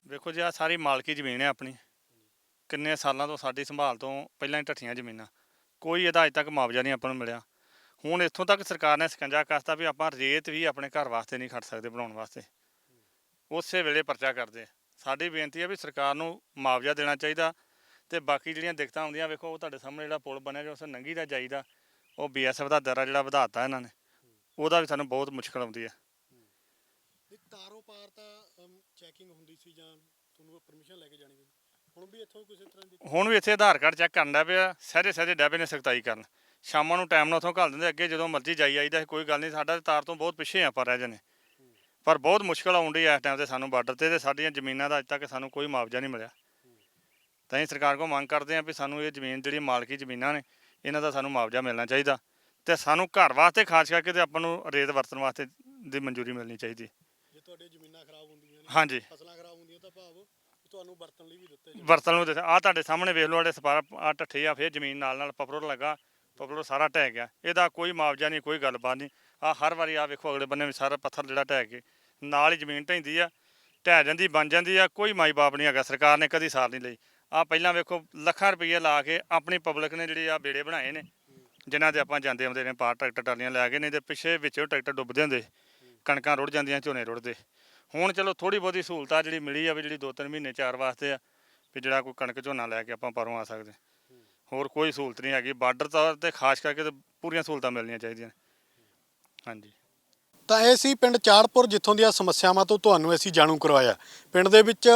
ਵੇਖੋ ਜੀ ਆ ਸਾਰੀ ਮਾਲਕੀ ਜ਼ਮੀਨ ਹੈ ਆਪਣੀ। ਕਿੰਨੇ ਸਾਲਾਂ ਤੋਂ ਸਾਡੀ ਸੰਭਾਲ ਤੋਂ ਪਹਿਲਾਂ ਹੀ ਢੱਠੀਆਂ ਜ਼ਮੀਨਾਂ। ਕੋਈ ਇਹਦਾ ਅਜੇ ਤੱਕ ਮੁਆਵਜ਼ਾ ਨਹੀਂ ਆਪਾਂ ਨੂੰ ਮਿਲਿਆ। ਹੁਣ ਇੱਥੋਂ ਤੱਕ ਸਰਕਾਰ ਨੇ ਸਕੰਜਾ ਕੱਸਤਾ ਵੀ ਆਪਾਂ ਰੇਤ ਵੀ ਆਪਣੇ ਘਰ ਵਾਸਤੇ ਨਹੀਂ ਖੜ ਸਕਦੇ ਬਣਾਉਣ ਵਾਸਤੇ। ਉਸੇ ਵੇਲੇ ਪਰਚਾ ਕਰਦੇ ਸਾਡੀ ਬੇਨਤੀ ਹੈ ਵੀ ਸਰਕਾਰ ਨੂੰ ਮੁਆਵਜ਼ਾ ਦੇਣਾ ਚਾਹੀਦਾ। ਤੇ ਬਾਕੀ ਜਿਹੜੀਆਂ ਦਿੱਕਤਾਂ ਆਉਂਦੀਆਂ ਵੇਖੋ ਉਹ ਤੁਹਾਡੇ ਸਾਹਮਣੇ ਜਿਹੜਾ ਪੁਲ ਬਣਿਆ ਜੋ ਉਸ ਨੰਗੀ ਦਾ ਜਾਈਦਾ ਉਹ ਬੀਐਸਐਫ ਦਾ ਦਰਾ ਜਿਹੜਾ ਵਧਾਤਾ ਇਹਨਾਂ ਨੇ। ਉਹਦਾ ਵੀ ਸਾਨੂੰ ਬਹੁਤ ਮੁਸ਼ਕਲ ਆਉਂਦੀ ਹੈ। ਤਾਰੋਂ ਪਾਰ ਤਾਂ ਚੈਕਿੰਗ ਹੁੰਦੀ ਸੀ ਜਾਂ ਤੁਹਾਨੂੰ ਪਰਮਿਸ਼ਨ ਲੈ ਕੇ ਜਾਣੀ ਪੈਂਦੀ। ਹੁਣ ਵੀ ਇੱਥੋਂ ਕਿਸੇ ਤਰ੍ਹਾਂ ਦੀ ਹੁਣ ਵੀ ਇੱਥੇ ਆਧਾਰ ਕਾਰਡ ਚੈੱਕ ਕਰਨ ਦਾ ਪਿਆ ਸਹਜੇ ਸਹਜੇ ਡੈਬੇ ਨੇ ਸਖਤਾਈ ਕਰਨ। ਸ਼ਾਮਾਂ ਨੂੰ ਟਾਈਮ ਨਾਲ ਉੱਥੋਂ ਘੱਲ ਦਿੰਦੇ ਅੱਗੇ ਜਦੋਂ ਮਰਜ਼ੀ ਜਾਈ ਆਈਦਾ ਕੋਈ ਗੱਲ ਨਹੀਂ ਸਾਡਾ ਤਾਰ ਤੋਂ ਬਹੁਤ ਪਿੱਛੇ ਆ ਪਰ ਰਹਿ ਜਨੇ ਪਰ ਬਹੁਤ ਮੁਸ਼ਕਲ ਆਉਂਦੀ ਐ ਇਸ ਟਾਈਮ ਤੇ ਸਾਨੂੰ ਬਾਰਡਰ ਤੇ ਤੇ ਸਾਡੀਆਂ ਜ਼ਮੀਨਾਂ ਦਾ ਅਜੇ ਤੱਕ ਸਾਨੂੰ ਕੋਈ ਮੁਆਵਜ਼ਾ ਨਹੀਂ ਮਿਲਿਆ। ਤਾਂ ਅਸੀਂ ਸਰਕਾਰ ਕੋਲ ਮੰਗ ਕਰਦੇ ਹਾਂ ਵੀ ਸਾਨੂੰ ਇਹ ਜ਼ਮੀਨ ਜਿਹੜੀ ਮਾਲਕੀ ਜ਼ਮੀਨਾਂ ਨੇ ਇਹਨਾਂ ਦਾ ਸਾਨੂੰ ਮੁਆਵਜ਼ਾ ਮਿਲਣਾ ਚਾਹੀਦਾ ਤੇ ਸਾਨੂੰ ਘਰ ਵਾਸਤੇ ਖਾਸ ਕਰਕੇ ਤੇ ਆਪਾਂ ਨੂੰ ਰੇਤ ਵਰਤਣ ਵਾਸਤੇ ਦੀ ਮਨਜ਼ੂਰੀ ਮਿਲਣੀ ਚਾਹੀਦੀ ਜੇ ਤੁਹਾਡੇ ਜ਼ਮੀਨਾਂ ਖਰਾਬ ਹੁੰਦੀਆਂ ਨੇ ਹਾਂਜੀ। ਫਸਲਾਂ ਖਰਾਬ ਹੁੰਦੀਆਂ ਤਾਂ ਭਾਵ ਤੁਹਾਨੂੰ ਵਰਤਣ ਲਈ ਵੀ ਦਿੱਤੇ ਵਰਤਣ ਨੂੰ ਆ ਤੁਹਾਡੇ ਸਾਹਮਣੇ ਵੇਖ ਲਓ ਸਾਡੇ ਸਪਾਰਾ ਆ ਢੱਠੇ ਆ ਫਿਰ ਜ਼ਮੀਨ ਨਾਲ ਨਾਲ ਪਪਰੋ ਲੱਗਾ ਪਪਰੋ ਸਾਰਾ ਢਹਿ ਗਿਆ। ਇਹਦਾ ਕੋਈ ਮੁਆਵਜ਼ਾ ਨਹੀਂ ਕੋਈ ਗੱਲਬਾਤ ਨਹੀਂ। ਆ ਹਰ ਵਾਰੀ ਆ ਵੇਖੋ ਅਗਲੇ ਬੰਨੇ ਵੀ ਸਾਰਾ ਪੱਥਰ ਜਿਹੜਾ ਢਹਿ ਕੇ ਨਾਲ ਹੀ ਜ਼ਮੀਨ ਢਹਿੰਦੀ ਆ ਢਹਿ ਜਾਂਦੀ ਬਣ ਜਾਂਦੀ ਆ ਕੋਈ ਮਾਈ ਬਾਪ ਨਹੀਂ ਹੈਗਾ ਸਰਕਾਰ ਨੇ ਕਦੀ ਸਾਰ ਨਹੀਂ ਲਈ। ਆ ਪਹਿਲਾਂ ਵੇਖੋ, ਲੱਖਾਂ ਰੁਪਏ ਲਾ ਕੇ ਆਪਣੀ ਪਬਲਿਕ ਨੇ ਜਿਹੜੇ ਆ ਬੇੜੇ ਬਣਾਏ ਨੇ, ਜਿਨ੍ਹਾਂ ਤੇ ਆਪਾਂ ਜਾਂਦੇ ਆਉਂਦੇ ਨੇ ਪਾਰ ਟਰੈਕਟਰ ਟਰਾਲੀਆਂ ਲੈ ਕੇ, ਨਹੀਂ ਤੇ ਪਿੱਛੇ ਵਿੱਚੋਂ ਟਰੈਕਟਰ ਡੁੱਬਦੇ ਹੁੰਦੇ, ਕਣਕਾਂ ਰੁੜ ਜਾਂਦੀਆਂ, ਝੋਨੇ ਰੁੜਦੇ। ਹੁਣ ਚਲੋ ਥੋੜੀ ਬਹੁਤੀ ਸਹੂਲਤਾਂ ਜਿਹੜੀ ਮਿਲੀ ਆ ਵੀ ਜਿਹੜੀ 2-3 ਮਹੀਨੇ ਚਾਰ ਵਾਸਤੇ ਆ, ਵੀ ਜਿਹੜਾ ਕੋਈ ਕਣਕ ਝੋਨਾ ਲੈ ਕੇ ਆਪਾਂ ਪਰੋਂ ਆ ਸਕਦੇ। ਹੋਰ ਕੋਈ ਸਹੂਲਤ ਨਹੀਂ ਹੈਗੀ, ਬਾਰਡਰ ਤੌਰ ਤੇ ਖਾਸ ਕਰਕੇ ਤੇ ਪੂਰੀਆਂ ਸਹੂਲਤਾਂ ਮਿਲਣੀਆਂ ਚਾਹੀਦੀਆਂ ਹਾਂਜੀ। ਤਾਂ ਇਹ ਸੀ ਪਿੰਡ ਚਾੜਪੁਰ, ਜਿੱਥੋਂ ਦੀਆਂ ਸਮੱਸਿਆਵਾਂ ਤੋਂ ਤੁਹਾਨੂੰ ਅਸੀਂ ਜਾਣੂ ਕਰਵਾਇਆ। ਪਿੰਡ ਦੇ ਵਿੱਚ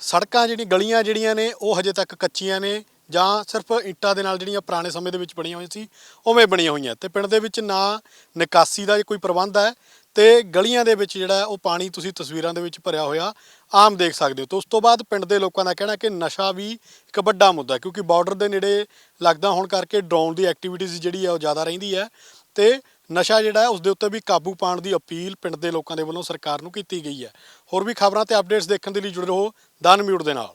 ਸੜਕਾਂ ਜਿਹੜੀ ਗਲੀਆਂ ਜਿਹੜੀਆਂ ਨੇ, ਉਹ ਹਜੇ ਤੱਕ ਕੱਚੀਆਂ ਨੇ ਜਾਂ ਸਿਰਫ ਇੱਟਾਂ ਦੇ ਨਾਲ ਜਿਹੜੀਆਂ ਪੁਰਾਣੇ ਸਮੇਂ ਦੇ ਵਿੱਚ ਬਣੀਆਂ ਹੋਈਆਂ ਸੀ, ਉਵੇਂ ਬਣੀਆਂ ਹੋਈਆਂ। ਤੇ ਪਿੰਡ ਦੇ ਵਿੱਚ ਨਾ ਨਿਕਾਸੀ ਦਾ ਕੋਈ ਪ੍ਰਬੰਧ ਹੈ ਤੇ ਗਲੀਆਂ ਦੇ ਵਿੱਚ ਜਿਹੜਾ ਉਹ ਪਾਣੀ ਤੁਸੀਂ ਤਸਵੀਰਾਂ ਦੇ ਵਿੱਚ ਭਰਿਆ ਹੋਇਆ, ਆਮ ਦੇਖ ਸਕਦੇ ਹੋ। ਤੇ ਉਸ ਤੋਂ ਬਾਅਦ ਪਿੰਡ ਦੇ ਲੋਕਾਂ ਦਾ ਕਹਿਣਾ ਕਿ ਨਸ਼ਾ ਵੀ ਇੱਕ ਵੱਡਾ ਮੁੱਦਾ ਕਿਉਂਕਿ ਬਾਰਡਰ ਦੇ ਨੇੜੇ ਲੱਗਦਾ ਹੋਣ ਕਰਕੇ ਡਰੋਨ ਦੀ ਐਕਟੀਵਿਟੀਜ਼ ਜਿਹੜੀ ਹੈ ਉਹ ਜ਼ਿਆਦਾ ਰਹਿੰਦੀ ਹੈ। ਤੇ ਨਸ਼ਾ ਜਿਹੜਾ ਹੈ, ਉਸ ਦੇ ਉੱਤੇ ਵੀ ਕਾਬੂ ਪਾਉਣ ਦੀ ਅਪੀਲ ਪਿੰਡ ਦੇ ਲੋਕਾਂ ਦੇ ਵੱਲੋਂ ਸਰਕਾਰ ਨੂੰ ਕੀਤੀ ਗਈ ਹੈ। ਹੋਰ ਵੀ ਖਬਰਾਂ ਤੇ ਅਪਡੇਟਸ ਦੇਖਣ ਦੇ ਲਈ ਜੁੜੇ ਰਹੋ, ਦਾਨ ਮਿਊਟ ਦੇ ਨਾਲ।